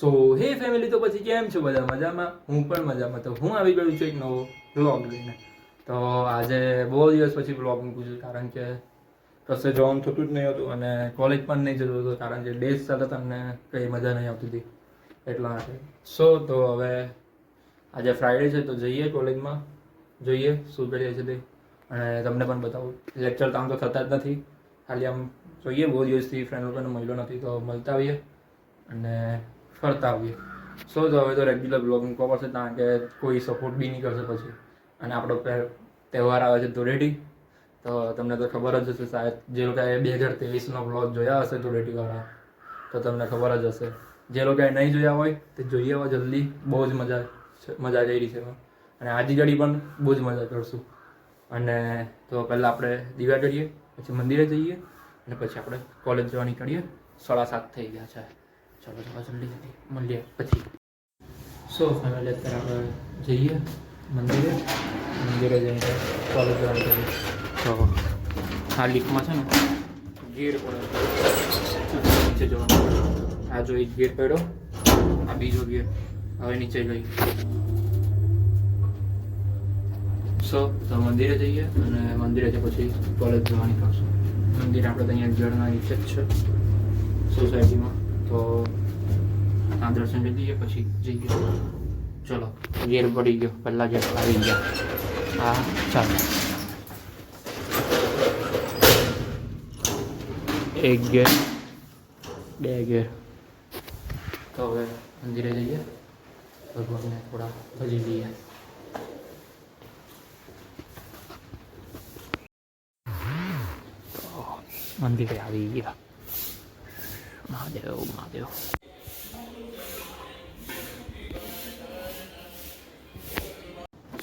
સો હે ફેમિલી તો પછી કેમ છો બધા? મજામાં? હું પણ મજામાં. તો હું આવી ગયું છું એક નવો બ્લોગ લઈને. તો આજે બહુ દિવસ પછી બ્લોગ મૂકું છું, કારણ કે કશે જવાનું થતું જ નહીં હતું અને કોલેજ પણ નહીં જતું હતું, કારણ કે ડેઝ સાથે તમને કંઈ મજા નહીં આવતી હતી એટલા માટે. સો તો હવે આજે ફ્રાઈડે છે, તો જઈએ કોલેજમાં. જોઈએ શું કરીએ છીએ તે. અને તમને પણ બતાવું. લેક્ચર કામ તો થતા જ નથી. ખાલી આમ જોઈએ, બહુ દિવસથી ફ્રેન્ડ લોકોને મળ્યો નથી, તો મળતા આવીએ. અને ફરતા આવીએ સો તો હવે તો રેગ્યુલર બ્લોગ મૂકવા પડશે કારણ કે કોઈ સપોર્ટ બી નહીં કરશે પછી. અને આપણો તહેવાર આવે છે ધૂળેટી. તો તમને તો ખબર જ હશે સાહેબ, જે લોકોએ બે હજાર ત્રેવીસનો બ્લોગ જોયા હશે ધૂળેટીવાળા, તો તમને ખબર જ હશે. જે લોકોએ નહીં જોયા હોય તે જોઈએ હોય જલ્દી, બહુ જ મજા મજા જઈ રહી છે અને આજી ઘડી પણ બહુ જ મજા કરશું. અને તો પહેલાં આપણે દીવા કરીએ, પછી મંદિરે જઈએ, અને પછી આપણે કોલેજ જવા નીકળીએ. સાડા સાત થઈ ગયા છે. ચલો ચલો જલ્દી જલ્દી. મળીએ પછી. સો ફેમિલી અત્યારે આપણે જઈએ મંદિરે. મંદિરે જઈને કોલેજ જવા નીકળીએ તો આ લીફમાં છે ને ગેર નીચે જવાનું. આ જો એક ગેર પડ્યો. આ બીજો ગેર હવે નીચે જઈ સો તો મંદિરે જઈએ અને મંદિરે જઈ પછી કોલેજ જવાની થશે મંદિર આપણે અહીંયા જળના નીચે જ છે. સોસાયટીમાં તો આ દર્શન કરી દઈએ પછી જઈએ ચલો ગેર પડી ગયો, પહેલાં ગેર આવી ગયા. હા, ચાલો. એક ગેર બે ગેર તો હવે મંદિરે જઈએ. ભગવાનને થોડા ભજી લઈએ. મંદિરે આવી ગયા. મહાદેવ મહાદેવ.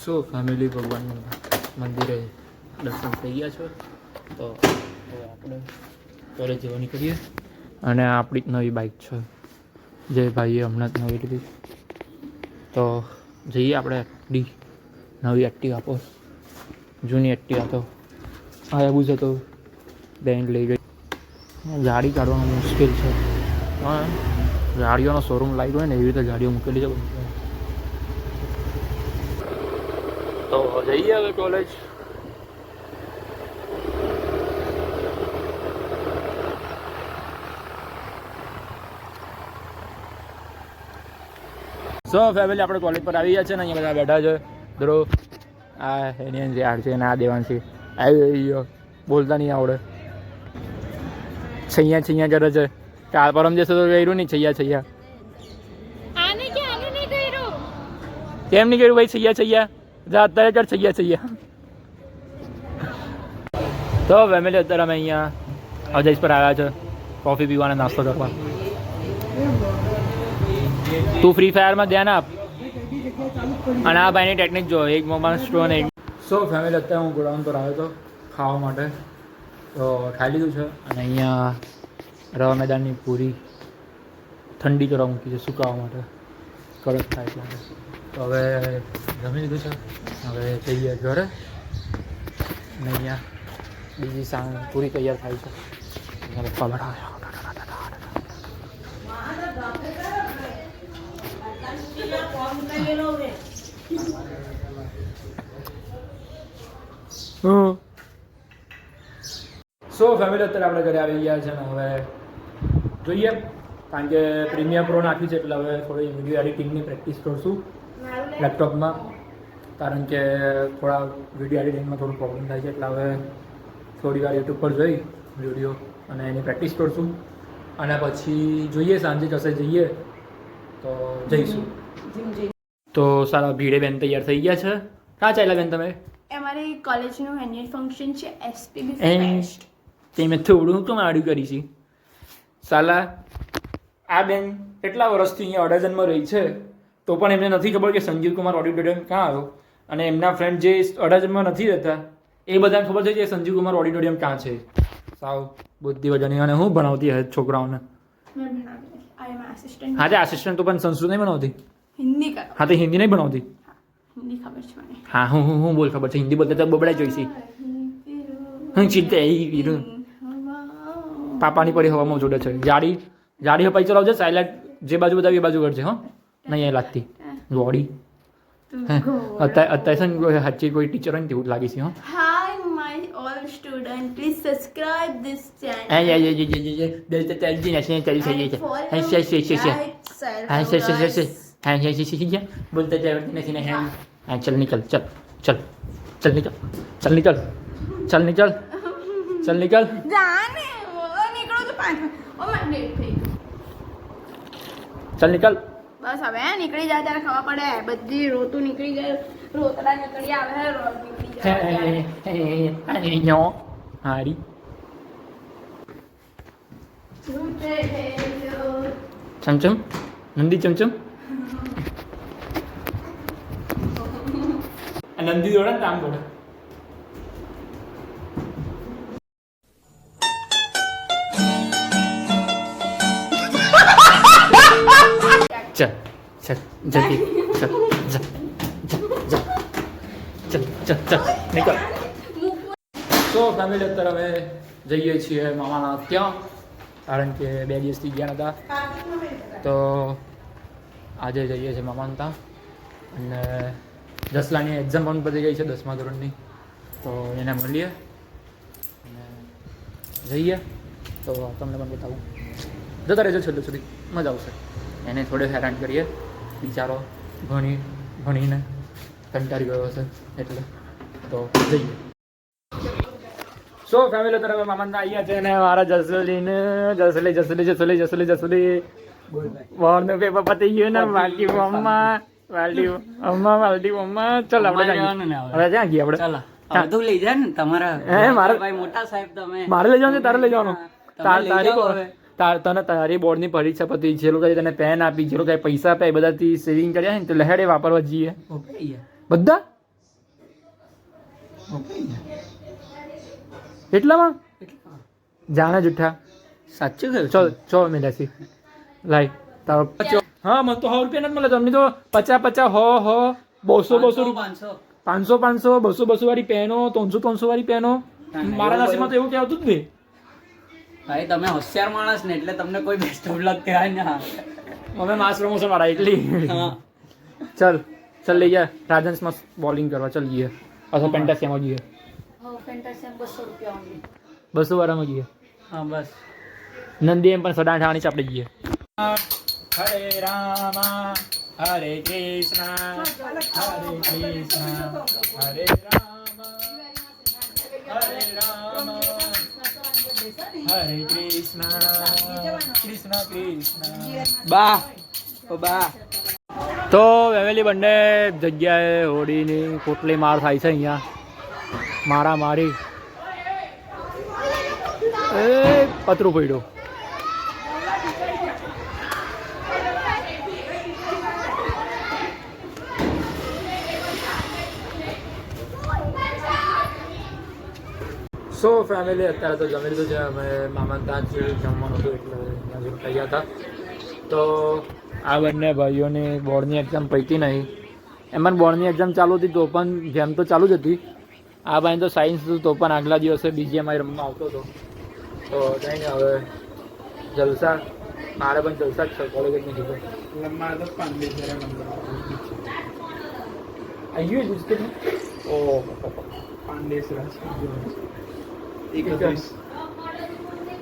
સો ફેમિલી ભગવાન મંદિરે દર્શન થઈ ગયા છો? તો હવે આપણે ઘરે જવા નીકળીએ અને આપણી જ નવી બાઇક છે. જે ભાઈએ હમણાં જ નવી લીધી. તો જઈએ આપણે ડી નવી એક્ટિવા પર જૂની એક્ટિવા તો. આ એવું છે તો બેન લઈ ગઈ. ગાડી કાઢવાનું મુશ્કેલ છે. હા ગાડીઓનો શોરૂમ લાગ્યો હોય ને એવી રીતે ગાડીઓ મૂકેલી છે તો જઈએ હવે કોલેજ સો ફેમિલી આપણે કોલેજ પર આવી ગયા છે ને, અહીંયા બધા બેઠા છે. ધ્રુવ આ એની યાર છે ને આ દેવાંશી. આવી ગયો. બોલતા નહીં આવડે. છૈયા છૈયા કરે છે. કાલ પરમ દિવસે તો કર્યું નહીં છૈયા છૈયા. આને નહીં કર્યું કેમ નહીં કર્યું ભાઈ છૈયા છૈયા? જા અત્યારે કર છૈયા છૈયા. તો ફેમિલી અત્યારે અમે અહીંયા અજયશ પર આવ્યા છે કોફી પીવાના નાસ્તો કરવા. તું ફ્રી ફાયરમાં ધ્યાન આપ. અને આ ભાઈની ટેકનિક જો એક મોબાઈલ સ્ટોન એક. સો ફેમિલી અત્યારે હું ગોડાઉન પર આવ્યો હતો ખાવા માટે. તો ખાઈ લીધું છે અને અહીંયા રવા મેદાનની પૂરી ઠંડી કરવા મૂકી છે, સુકાવા માટે. કડક થાય માટે તો હવે જમી લીધું છે. હવે જઈએ ઘરે. અને અહીંયા બીજી સાંજ પૂરી તૈયાર થાય છે. પપ્પા છે. સો ફેમિલી અત્યારે આપણે ઘરે આવી ગયા છે ને હવે જોઈએ. કારણ કે પ્રીમિયર પ્રો નાખી છે એટલે હવે થોડી વીડિયો એડિટિંગની પ્રેક્ટિસ કરશું લેપટોપમાં કારણ કે થોડા વીડિયો એડિટિંગમાં થોડું પ્રોબ્લેમ થાય છે એટલે હવે થોડી વાર યુટ્યુબ પર જોઈ વીડિયો અને એની પ્રેક્ટિસ કરશું. અને પછી જોઈએ સાંજે કશે જઈએ તો જઈશું. તો સારા ભીડે બેન તૈયાર થઈ ગયા છે. ક્યાં ચાલ્યા બેન તમે? અમારે કોલેજનું એન્યુઅલ ફંક્શન છે એસપીબી ફેસ્ટ તે મેં થોડું કેમ આડું કરી છે. સાલા આ બેન કેટલા વર્ષથી અહીંયા અડાજનમાં રહી છે? તો પણ એમને નથી ખબર કે સંજીવ કુમાર ઓડિટોરિયમ ક્યાં આવ્યો અને એમના ફ્રેન્ડ જે અડાજનમાં નથી રહેતા એ બધાને ખબર છે કે સંજીવ કુમાર ઓડિટોરિયમ ક્યાં છે? સાવ બુદ્ધિ વજની અને હું ભણાવતી હે છોકરાઓને. હા તે આસિસ્ટન્ટ તો પણ સંસ્કૃત નહીં ભણાવતી? હિન્દી હા તે હિન્દી નહીં ભણાવતી? હા હું હું હું બોલ ખબર છે. હિન્દી બોલતા તો બબડાઈ જોઈશી હું ચિંતા એ પાપાની પડી હવામાં જોડે છે જાડી જાડી હપાઈ ચલાવજે સાયલેન્ટ જે બાજુ બતાવી એ બાજુ કરજે હો નહીં એ લાગતી લોડી અત્યારે અત્યારે સાચી કોઈ ટીચર હોય તેવું લાગી છે હો this channel. હા યા યા યા યા દિલ તો છે ચાલી થઈ છે હા છે છે છે છે હા છે છે છે છે હા છે છે છે છે બોલતા નથી ને હા ચલ નિકલ ચલ ચલ ચલ નિકલ જાને ઓ નીકળો તો પાંચ મિનિટ. લેટ થઈ ચાલ ચલ બસ હવે નીકળી જાય ત્યારે ખબર પડે. બધી રોતું નીકળી જાય રોતડા નીકળી આવે રોત નીકળી જાય. હારી. ચમચમ? નંદી ચમચમ? નંદી દોડે ને આમ દોડે. ચલ ચલ જલ્દી ચલ તો ફેમિલી અત્યારે અમે જઈએ છીએ મામાના ત્યાં કારણ કે બે દિવસથી ગયા નતા તો આજે જઈએ છીએ મામાના ત્યાં અને જસલાની એક્ઝામ પણ પતી ગઈ છે દસમા ધોરણની તો એને મળીએ અને જઈએ તો તમને પણ બતાવું જતા રહેજો છેલ્લે સુધી મજા આવશે એને થોડે હેરાન કરીએ. બિચારો ભણી ભણીને કંટાળી ગયો હશે એટલે તો જઈએ. સો ફેમિલી તરફ મામાના અહીંયા છે અને મારા જસલીને જસલી જસલી જસલી જસલી જસલી. બોર્ડનું પેપર પતી ગયું ને વાલટી મમ્મા વાલટી મમ્મા વાલટી મમ્મા ચાલ આપણે હવે. ક્યાં ગયા આપણે? ચાલો લઈ જાય ને તમારા ભાઈ મોટા સાહેબ તમે. મારે લઈ જવાનું તારે લઈ જવાનું. તમે તને તારી બોર્ડની પરીક્ષા પતી જે લોકો તને પેન આપી જે લોકો પૈસા આપ્યા એ બધાથી સેવિંગ કર્યા ને તો લહેડે વાપરવા જઈએ. બધા? એટલામાં? જાણે જુઠ્ઠા. સાચું કહ્યું ચલ ચો મેલાસી લાઈ તારો હા મને તો સો રૂપિયા નથી મળે તમને તો પચાસ પચાસ હો હો બસો બસો પાંચસો પાંચસો. બસો બસો વાળી પેનો ત્રણસો ત્રણસો વાળી પેનો. મારા નસીબમાં તો એવું કે આવતું જ નહીં. ભાઈ તમે હોશિયાર માણસ ને એટલે તમને કોઈ બેસ્ટ ઓફ લક કહેવાય ને અમે માસ પ્રમોશન વાળા એટલી. હા. ચલ ચલ લઈ જા. રાજન્સમાં બોલિંગ કરવા ચલ જઈએ. અથવા પેન્ટાસિયામાં જઈએ. બસો વાળામાં જઈએ. હા બસ. નંદી એમ પણ સડા ઠાણી છે આપણે જઈએ. હરે રામા હરે કૃષ્ણ હરે કૃષ્ણ હરે રામ હરે રામ. હરે કૃષ્ણ કૃષ્ણ કૃષ્ણ. બા, ઓ બા. તો વેવેલી બંને જગ્યાએ હોડીની કોટલી માર થાય છે અહીંયા. મારા મારી એ પતરું પડ્યું. સો ફેમિલી અત્યારે તો જમી લીધું છે. અમે મામા ત્યાં જ જમવાનું હતું એટલે નજીક થઈ ગયા હતા. તો આ બંને ભાઈઓની બોર્ડની એક્ઝામ પૈતી નહીં. એમાં બોર્ડની એક્ઝામ ચાલુ હતી તો પણ જેમ તો ચાલુ જ હતી. આ ભાઈ તો સાયન્સ હતું તો પણ આગલા દિવસે બીજીએમઆઈ રમવા આવતો હતો. તો કંઈ નહીં હવે જલસા મારે પણ જલસા જ છે કોલેજ જ નથી કીધું મારે તો આવ્યું બિસ્કિટ?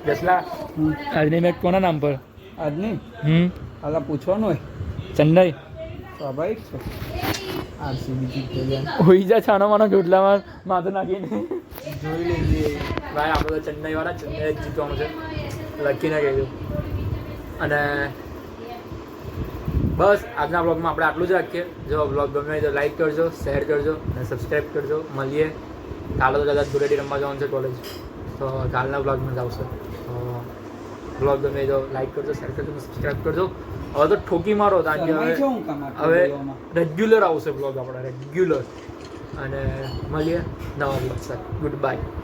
જસલા આજની મેચ કોના નામ પર? આજની? હમ. હાલા પૂછવાનું હોય? ચેન્નઈ. સ્વાભાવિક છે. આરસીબી જીતે જાય. હોઈ જા છાનો માનો જોટલામાં માથું નાખીને. જોઈ લેજે. ભાઈ આપણે તો ચેન્નઈ વાળા ચેન્નઈ જ જીતવાનું છે. લખીને કહેજો. અને બસ આજના બ્લોગમાં આપણે આટલું જ રાખીએ. જો બ્લોગ ગમે તો લાઈક કરજો શેર કરજો અને સબસ્ક્રાઈબ કરજો. મળીએ. કાલે તો કદાચ ધૂળેટી રમવા જવાનું છે કોલેજ તો કાલના બ્લોગમાં જ આવશે. તો બ્લોગ ગમે જો તો લાઈક કરજો શેર કરજો સબસ્ક્રાઈબ કરજો. હવે તો ઠોકી મારો કારણ કે હવે રેગ્યુલર આવશે બ્લોગ આપણા રેગ્યુલર અને મળીએ નવા બ્લોગ સાથે. Good bye